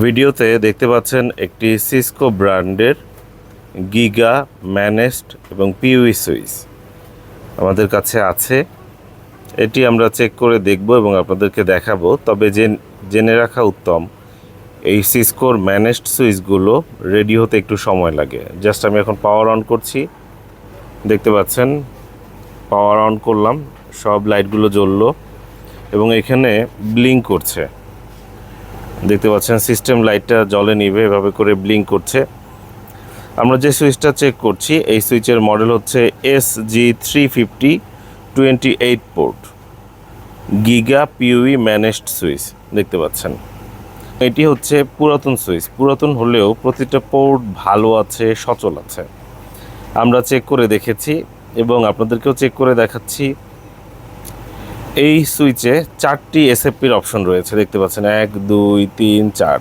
ভিডিওতে দেখতে পাচ্ছেন একটি সিসকো ব্র্যান্ডের গিগা, ম্যানেস্ট এবং পিউই সুইচ আমাদের কাছে আছে। এটি আমরা চেক করে দেখব এবং আপনাদেরকে দেখাবো। তবে জেন- রাখা উত্তম, এই সিসকোর ম্যানেজড সুইচগুলো রেডি হতে একটু সময় লাগে। জাস্ট আমি এখন পাওয়ার অন করছি। দেখতে পাচ্ছেন পাওয়ার অন করলাম, সব লাইটগুলো জ্বললো এবং এখানে ব্লিঙ্ক করছে। দেখতে পাচ্ছেন সিস্টেম লাইটটা জলে নিবে, এভাবে করে ব্লিঙ্ক করছে। আমরা যে সুইচটা চেক করছি, এই সুইচের মডেল হচ্ছে S G three fifty twenty eight port giga PoE managed switch দেখতে পাচ্ছেন। এটি হচ্ছে পুরাতন সুইচ পুরাতন হলেও প্রতিটা পোর্ট ভালো আছে, সচল আছে। আমরা চেক করে দেখেছি এবং আপনাদেরকেও চেক করে দেখাচ্ছি। এই সুইচে চারটি এসএফপির অপশন রয়েছে, দেখতে পাচ্ছেন, এক, দুই, তিন, চার।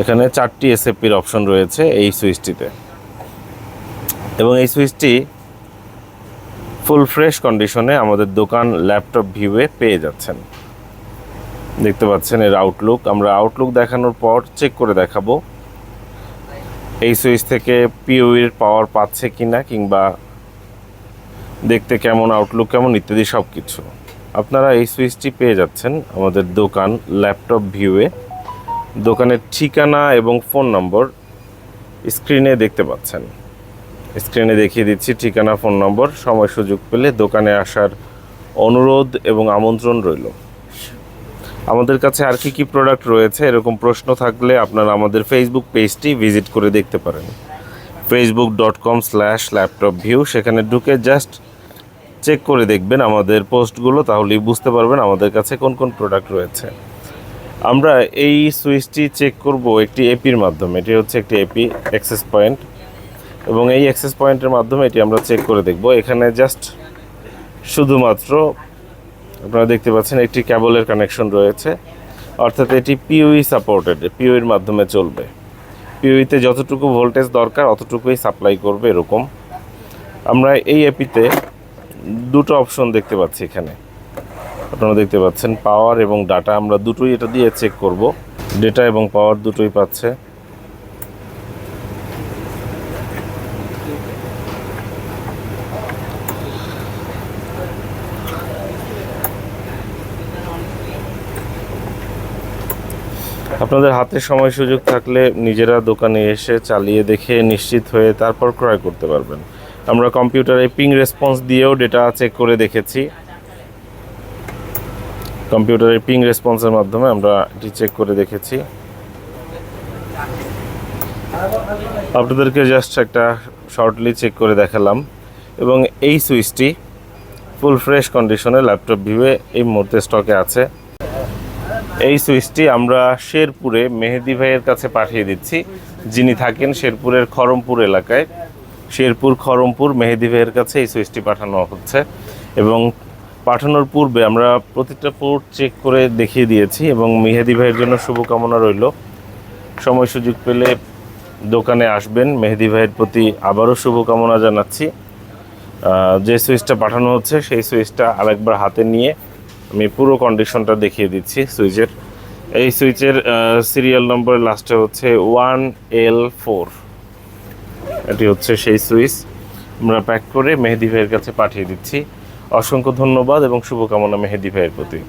এখানে চারটি এসএফপির অপশন রয়েছে এই সুইচটিতে। এবং এই সুইচটি ফুল ফ্রেশ কন্ডিশনে আমাদের দোকান ল্যাপটপ ভিউয়ে পেয়ে যাচ্ছেন। দেখতে পাচ্ছেন এর আউটলুক আমরা আউটলুক দেখানোর পর চেক করে দেখাবো এই সুইচ থেকে পিওইর পাওয়ার পাচ্ছে কিনা কিংবা দেখতে কেমন আউটলুক কেমন, ইত্যাদি সব কিছু আপনারা এই সুইচটি পেয়ে যাচ্ছেন আমাদের দোকান, ল্যাপটপ ভিউয়ে। দোকানের ঠিকানা এবং ফোন নম্বর স্ক্রিনে দেখতে পাচ্ছেন। স্ক্রিনে দেখিয়ে দিচ্ছি ঠিকানা, ফোন নম্বর। সময় সুযোগ পেলে দোকানে আসার অনুরোধ এবং আমন্ত্রণ রইল। আমাদের কাছে আর কি কি প্রোডাক্ট রয়েছে, এরকম প্রশ্ন থাকলে আপনারা আমাদের ফেসবুক পেজটি ভিজিট করে দেখতে পারেন। Facebook dot com slash laptop view সেখানে ঢুকে জাস্ট চেক করে দেখবেন আমাদের পোস্টগুলো, তাহলেই বুঝতে পারবেন আমাদের কাছে কোন কোন প্রোডাক্ট রয়েছে। আমরা এই সুইচটি চেক করব একটি এপির মাধ্যমে, এটি হচ্ছে একটি এপি অ্যাক্সেস পয়েন্ট এবং এই অ্যাক্সেস পয়েন্টের মাধ্যমে এটি আমরা চেক করে দেখব। এখানে জাস্ট শুধুমাত্র আপনারা দেখতে পাচ্ছেন একটি ক্যাবলের কানেকশন রয়েছে, অর্থাৎ এটি পিওই সাপোর্টেড পিওইর মাধ্যমে চলবে। পিওইতে যতটুকু ভোল্টেজ দরকার, অতটুকুই সাপ্লাই করবে এরকম। আমরা এই এপিতে দুটো অপশন দেখতে পাচ্ছি এখানে। আপনারা দেখতে পাচ্ছেন পাওয়ার এবং ডাটা আমরা দুটোই এটা দিয়ে চেক করব। ডেটা এবং পাওয়ার দুটোই পাচ্ছে। আপনাদের হাতে সময় সুযোগ থাকলে নিজেরা দোকানে এসে চালিয়ে দেখে নিশ্চিত হয়ে তারপর ক্রয় করতে পারবেন। আমরা কম্পিউটারে পিং রেসপন্স দিয়েও ডেটা চেক করে দেখেছি। কম্পিউটারের পিং রেসপন্সের মাধ্যমে আমরা এটি চেক করে দেখেছি। আপনাদেরকে জাস্ট একটা শর্টলি চেক করে দেখালাম। এবং এই সুইচটি ফুল ফ্রেশ কন্ডিশনে ল্যাপটপ ভিউয়ে এই মুহূর্তে স্টকে আছে। এই সুইচটি আমরা শেরপুরে মেহেদি ভাইয়ের কাছে পাঠিয়ে দিচ্ছি। যিনি থাকেন শেরপুরের খরমপুর এলাকায়। শেরপুর খরমপুর মেহেদি ভাইয়ের কাছে এই সুইচটি পাঠানো হচ্ছে। এবং পাঠানোর পূর্বে আমরা প্রতিটা পোর্ট চেক করে দেখিয়ে দিয়েছি এবং মেহেদি ভাইয়ের জন্য শুভকামনা রইল। সময় সুযোগ পেলে দোকানে আসবেন। মেহেদি ভাইয়ের প্রতি আবারও শুভকামনা জানাচ্ছি। যে সুইচটা পাঠানো হচ্ছে, সেই সুইচটা আরেকবার হাতে নিয়ে আমি পুরো কন্ডিশনটা দেখিয়ে দিচ্ছি সুইচের। এই সুইচের সিরিয়াল নম্বর লাস্টে হচ্ছে ওয়ান এল ফোর এটি হচ্ছে সেই সুইচ। আমরা প্যাক করে মেহেদি ভাইয়ের কাছে পাঠিয়ে দিচ্ছি। অসংখ্য ধন্যবাদ এবং শুভকামনা মেহেদি ভাইয়ের প্রতি।